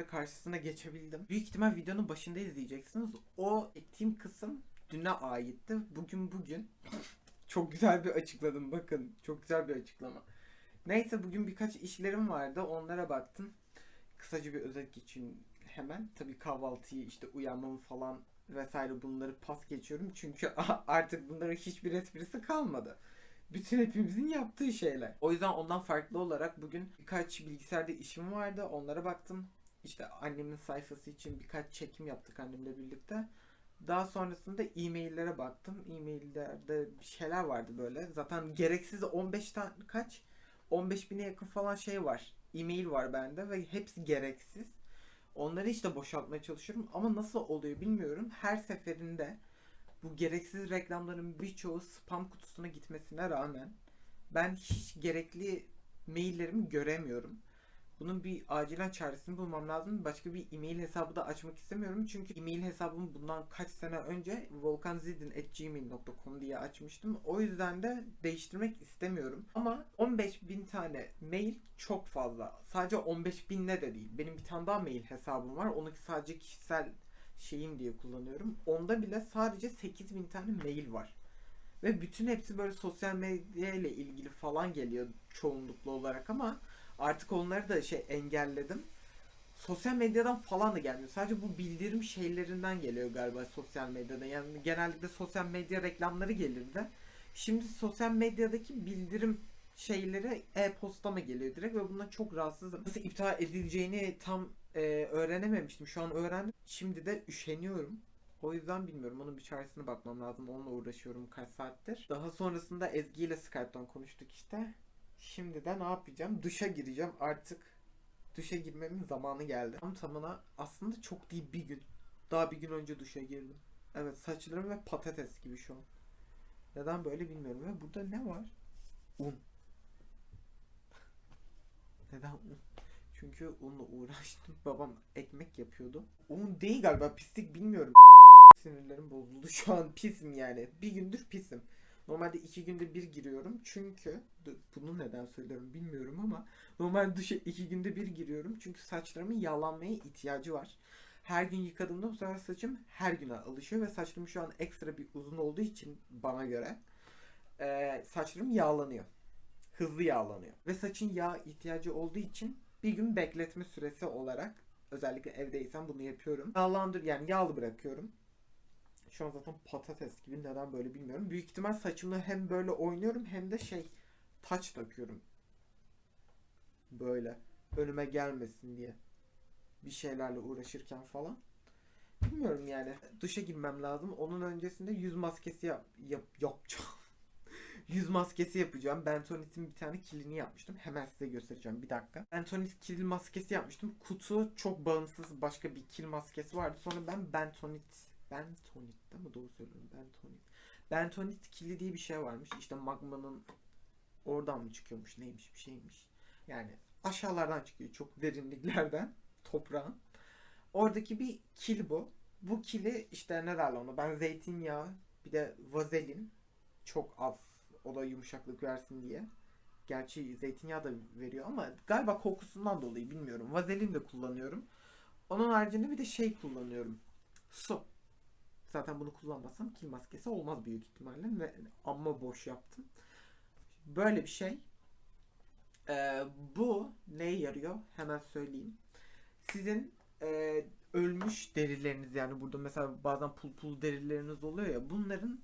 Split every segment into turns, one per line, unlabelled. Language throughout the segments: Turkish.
kamera karşısına geçebildim. Büyük ihtimal videonun başında izleyeceksiniz. O çektiğim kısım düne aitti. Bugün bugün. Çok güzel bir açıkladım bakın. Çok güzel bir açıklama. Neyse bugün birkaç işlerim vardı. Onlara baktım. Kısaca bir özet geçeyim hemen. Tabii kahvaltıyı işte uyanmamı falan vesaire bunları pas geçiyorum. Çünkü artık bunların hiçbir esprisi kalmadı. Bütün hepimizin yaptığı şeyler. O yüzden ondan farklı olarak bugün birkaç bilgisayarda işim vardı. Onlara baktım. İşte annemin sayfası için birkaç çekim yaptık annemle birlikte. Daha sonrasında e-maillere baktım. E-maillerde bir şeyler vardı böyle. Zaten gereksiz 15 tane kaç? 15 bine yakın falan şey var. E-mail var bende ve hepsi gereksiz. Onları işte boşaltmaya çalışıyorum ama nasıl oluyor bilmiyorum. Her seferinde bu gereksiz reklamların birçoğu spam kutusuna gitmesine rağmen ben hiç gerekli maillerimi göremiyorum. Bunun bir acilen çaresini bulmam lazım. Başka bir e-mail hesabı da açmak istemiyorum. Çünkü e-mail hesabımı bundan kaç sene önce volkanzidin.gmail.com diye açmıştım. O yüzden de değiştirmek istemiyorum. Ama 15 bin tane mail çok fazla. Sadece 15 binle de değil. Benim bir tane daha mail hesabım var. Onu sadece kişisel şeyim diye kullanıyorum. Onda bile sadece 8000 tane mail var. Ve bütün hepsi böyle sosyal medya ile ilgili falan geliyor çoğunluklu olarak ama artık onları da şey engelledim. Sosyal medyadan falan da gelmiyor. Sadece bu bildirim şeylerinden geliyor galiba sosyal medyada. Yani genellikle sosyal medya reklamları gelirdi. Şimdi sosyal medyadaki bildirim şeyleri e-postama geliyor direkt ve bundan çok rahatsızım. Nasıl iptal edileceğini tam e, öğrenememiştim. Şu an öğrendim. Şimdi de üşeniyorum. O yüzden bilmiyorum. Onun bir çaresine bakmam lazım. Onunla uğraşıyorum kaç saattir. Daha sonrasında Ezgi ile Skype'tan konuştuk işte. Şimdi de ne yapacağım? Duşa gireceğim. Artık duşa girmemin zamanı geldi. Tam tamına aslında çok değil bir gün. Daha bir gün önce duşa girdim. Evet saçlarım ve patates gibi şu an. Neden böyle bilmiyorum. Ve burada ne var? Un. Neden un? Çünkü unla uğraştım. Babam ekmek yapıyordu. Un değil galiba pislik bilmiyorum. Sinirlerim bozuldu. Şu an pisim yani. Bir gündür pisim. Normalde iki günde bir giriyorum. Çünkü bunu neden söylüyorum bilmiyorum ama normal duşa iki günde bir giriyorum. Çünkü saçlarımın yağlanmaya ihtiyacı var. Her gün yıkadığımda bu sefer saçım her güne alışıyor ve saçlarım şu an ekstra bir uzun olduğu için bana göre eee, saçlarım yağlanıyor. Hızlı yağlanıyor. Ve saçın yağ ihtiyacı olduğu için bir gün bekletme süresi olarak özellikle evdeysem bunu yapıyorum. Yağlandır yani yağlı bırakıyorum. Şu an zaten patates gibi neden böyle bilmiyorum. Büyük ihtimal saçımla hem böyle oynuyorum hem de şey taç takıyorum. Böyle önüme gelmesin diye. Bir şeylerle uğraşırken falan. Bilmiyorum yani. Duşa girmem lazım. Onun öncesinde yüz maskesi yap, yap yapacağım. yüz maskesi yapacağım. Bentonit'in bir tane kilini yapmıştım. Hemen size göstereceğim. Bir dakika. Bentonit kil maskesi yapmıştım. Kutu çok bağımsız başka bir kil maskesi vardı. Sonra ben Bentonit Bentonit değil mi? Doğru söylüyorum. Bentonit. Bentonit kili diye bir şey varmış. İşte magmanın oradan mı çıkıyormuş neymiş bir şeymiş. Yani aşağılardan çıkıyor. Çok derinliklerden. Toprağın. Oradaki bir kil bu. Bu kili işte ne derler ona? Ben zeytinyağı bir de vazelin çok az o da yumuşaklık versin diye. Gerçi zeytinyağı da veriyor ama galiba kokusundan dolayı bilmiyorum. Vazelin de kullanıyorum. Onun haricinde bir de şey kullanıyorum. Su. Zaten bunu kullanmasam kil maskesi olmaz büyük ihtimalle. Ve amma boş yaptım. Böyle bir şey. Ee, bu neye yarıyor? Hemen söyleyeyim. Sizin e, ölmüş derileriniz yani burada mesela bazen pul pul derileriniz oluyor ya bunların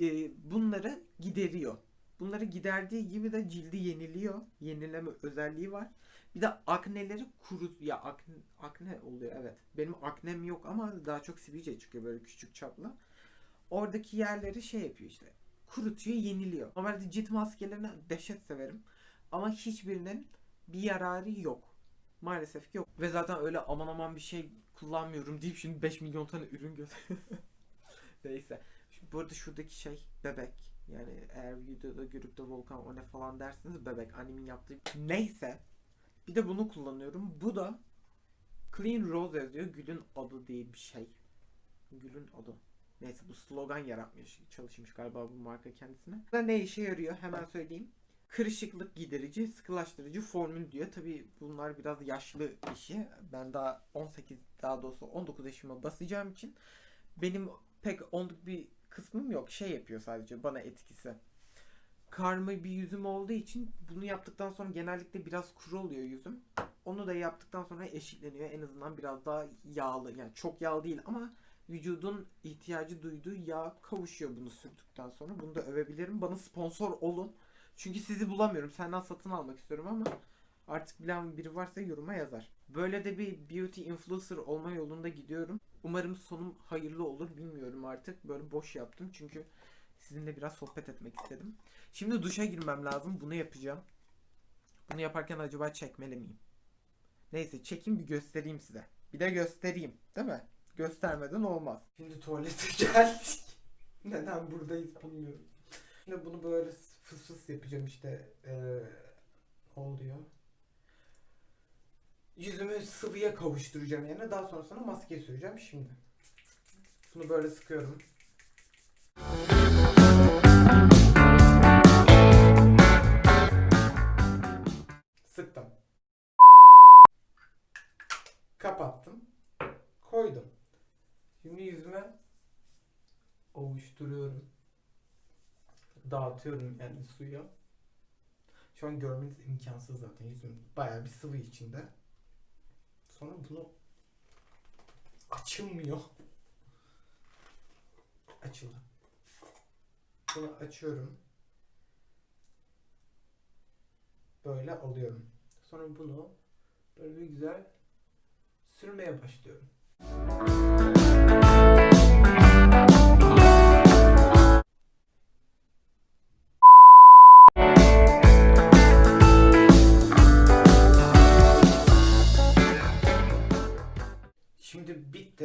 e, bunları gideriyor. Bunları giderdiği gibi de cildi yeniliyor. Yenileme özelliği var. Bir de akneleri kuru ya akne, akne oluyor evet. Benim aknem yok ama daha çok sivilce çıkıyor böyle küçük çaplı. Oradaki yerleri şey yapıyor işte. Kurutuyor, yeniliyor. Normalde cilt maskelerini dehşet severim. Ama hiçbirinin bir yararı yok. Maalesef ki yok. Ve zaten öyle aman aman bir şey kullanmıyorum deyip şimdi 5 milyon tane ürün göster. Neyse. Şu- Bu arada şuradaki şey bebek. Yani eğer videoda görüp de Volkan o ne falan dersiniz bebek annemin yaptığı. Neyse. Bir de bunu kullanıyorum. Bu da Clean Rose yazıyor. Gülün adı diye bir şey. Gülün adı. Neyse bu slogan yaratmış, çalışmış galiba bu marka kendisine. Bu da ne işe yarıyor hemen söyleyeyim. kırışıklık giderici, sıkılaştırıcı formül diyor. Tabi bunlar biraz yaşlı işi. Ben daha 18 daha doğrusu 19 yaşıma basacağım için benim pek onluk bir kısmım yok. Şey yapıyor sadece bana etkisi. Karma bir yüzüm olduğu için bunu yaptıktan sonra genellikle biraz kuru oluyor yüzüm. Onu da yaptıktan sonra eşitleniyor. En azından biraz daha yağlı. Yani çok yağlı değil ama vücudun ihtiyacı duyduğu yağ kavuşuyor bunu sürdükten sonra. Bunu da övebilirim. Bana sponsor olun. Çünkü sizi bulamıyorum. Senden satın almak istiyorum ama artık bilen biri varsa yoruma yazar. Böyle de bir beauty influencer olma yolunda gidiyorum. Umarım sonum hayırlı olur bilmiyorum artık. Böyle boş yaptım çünkü sizinle biraz sohbet etmek istedim. Şimdi duşa girmem lazım. Bunu yapacağım. Bunu yaparken acaba çekmeli miyim? Neyse çekin bir göstereyim size. Bir de göstereyim. Değil mi? Göstermeden olmaz. Şimdi tuvalete geldik. Neden buradayız bilmiyorum. Şimdi bunu böyle fıs fıs yapacağım işte. Ee, oluyor. Yüzümü sıvıya kavuşturacağım yerine daha sonrasında maske süreceğim şimdi. Bunu böyle sıkıyorum. Sıktım. Kapattım. Koydum. Şimdi yüzüme ovuşturuyorum. Dağıtıyorum yani suya. Şu an görmeniz imkansız zaten yüzüm bayağı bir sıvı içinde. Sonra bunu açılmıyor. Açıldı. Bunu açıyorum. Böyle alıyorum. Sonra bunu böyle bir güzel sürmeye başlıyorum.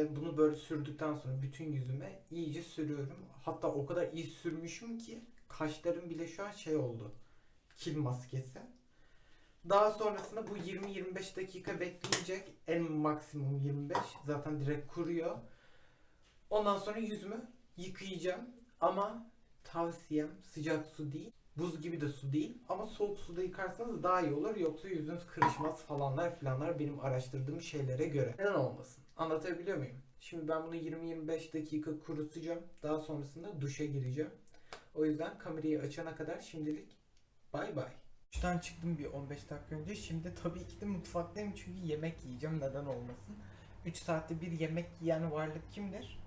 Bitti. Bunu böyle sürdükten sonra bütün yüzüme iyice sürüyorum. Hatta o kadar iyi sürmüşüm ki kaşlarım bile şu an şey oldu. Kil maskesi. Daha sonrasında bu 20-25 dakika bekleyecek. En maksimum 25. Zaten direkt kuruyor. Ondan sonra yüzümü yıkayacağım. Ama tavsiyem sıcak su değil. Buz gibi de su değil. Ama soğuk suda yıkarsanız daha iyi olur. Yoksa yüzünüz kırışmaz falanlar filanlar benim araştırdığım şeylere göre. Neden olmasın? Anlatabiliyor muyum? Şimdi ben bunu 20-25 dakika kurutacağım. Daha sonrasında duşa gireceğim. O yüzden kamerayı açana kadar şimdilik bay bay. Duştan çıktım bir 15 dakika önce. Şimdi tabii ki de mutfaktayım çünkü yemek yiyeceğim. Neden olmasın? 3 saatte bir yemek yiyen varlık kimdir?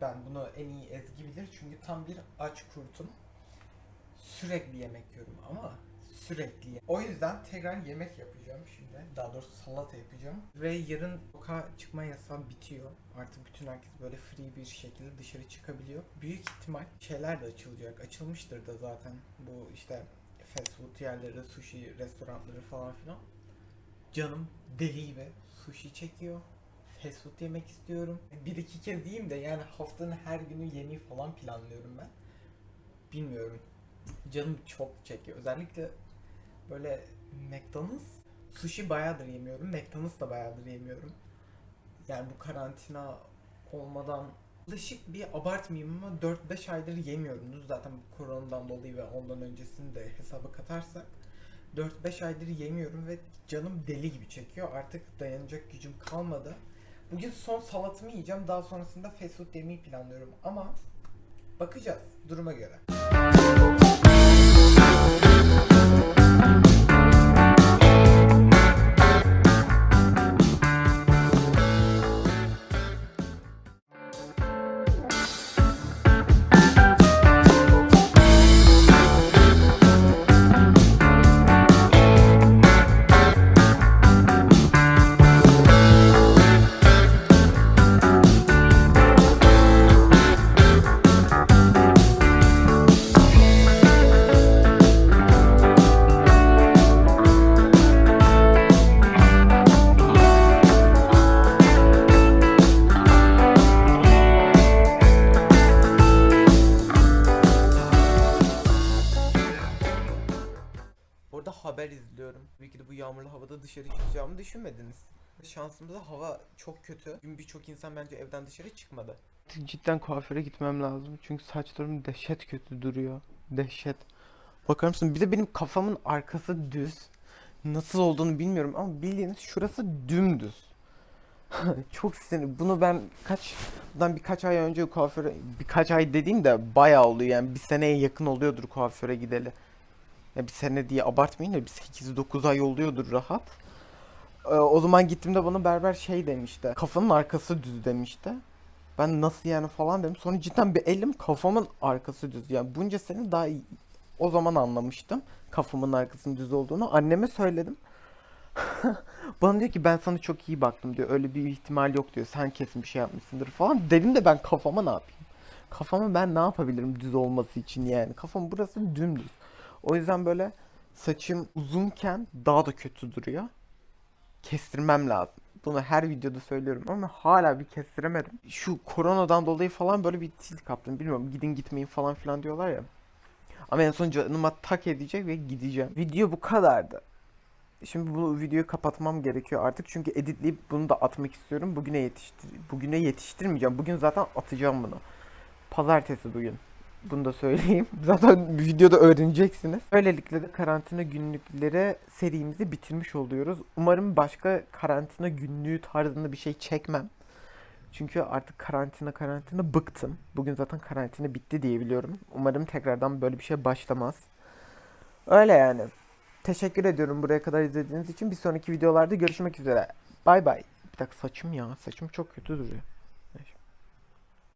Ben bunu en iyi Ezgi bilir çünkü tam bir aç kurtum. Sürekli yemek yiyorum ama sürekli. O yüzden tekrar yemek yapacağım şimdi. Daha doğrusu salata yapacağım. Ve yarın sokağa çıkma yasağı bitiyor. Artık bütün herkes böyle free bir şekilde dışarı çıkabiliyor. Büyük ihtimal şeyler de açılacak. Açılmıştır da zaten bu işte fast food yerleri, sushi restoranları falan filan. Canım deli gibi sushi çekiyor. Fast food yemek istiyorum. Bir iki kez yiyeyim de yani haftanın her günü yemeği falan planlıyorum ben. Bilmiyorum. Canım çok çekiyor. Özellikle böyle McDonald's sushi bayağıdır yemiyorum. McDonald's da bayağıdır yemiyorum. Yani bu karantina olmadan yaklaşık bir abartmayayım ama 4-5 aydır yemiyorumdur. Zaten bu koronadan dolayı ve ondan öncesini de hesaba katarsak 4-5 aydır yemiyorum ve canım deli gibi çekiyor. Artık dayanacak gücüm kalmadı. Bugün son salatımı yiyeceğim. Daha sonrasında fast food yemeyi planlıyorum ama bakacağız duruma göre. Orada haber izliyorum. Tabii ki de bu yağmurlu havada dışarı çıkacağımı düşünmediniz. Şansımda da hava çok kötü. Bugün birçok insan bence evden dışarı çıkmadı. Cidden kuaföre gitmem lazım. Çünkü saçlarım dehşet kötü duruyor. Dehşet. Bakar mısın? Bir de benim kafamın arkası düz. Nasıl olduğunu bilmiyorum ama bildiğiniz şurası dümdüz. Çok sinir. Bunu ben kaç bundan birkaç ay önce kuaföre birkaç ay dediğim de bayağı oluyor yani bir seneye yakın oluyordur kuaföre gideli. Ya bir sene diye abartmayın da bir 8-9 ay oluyordur rahat. Ee, o zaman gittiğimde bana berber şey demişti. Kafanın arkası düz demişti. Ben nasıl yani falan dedim. Sonra cidden bir elim kafamın arkası düz. Yani bunca sene daha iyi- o zaman anlamıştım kafamın arkasının düz olduğunu. Anneme söyledim. Bana diyor ki ben sana çok iyi baktım diyor. Öyle bir ihtimal yok diyor. Sen kesin bir şey yapmışsındır falan. Dedim de ben kafama ne yapayım? Kafama ben ne yapabilirim düz olması için yani. Kafam burası dümdüz. O yüzden böyle saçım uzunken daha da kötü duruyor. Kestirmem lazım. Bunu her videoda söylüyorum ama hala bir kestiremedim. Şu koronadan dolayı falan böyle bir tilt kaptım. Bilmiyorum gidin gitmeyin falan filan diyorlar ya. Ama en son canıma tak edecek ve gideceğim. Video bu kadardı. Şimdi bu videoyu kapatmam gerekiyor artık çünkü editleyip bunu da atmak istiyorum. Bugüne yetiştir bugüne yetiştirmeyeceğim. Bugün zaten atacağım bunu. Pazartesi bugün. Bunu da söyleyeyim. Zaten videoda öğreneceksiniz. Böylelikle de karantina günlükleri serimizi bitirmiş oluyoruz. Umarım başka karantina günlüğü tarzında bir şey çekmem. Çünkü artık karantina karantina bıktım. Bugün zaten karantina bitti diye biliyorum. Umarım tekrardan böyle bir şey başlamaz. Öyle yani. Teşekkür ediyorum buraya kadar izlediğiniz için. Bir sonraki videolarda görüşmek üzere. Bay bay. Bir dakika saçım ya. Saçım çok kötü duruyor.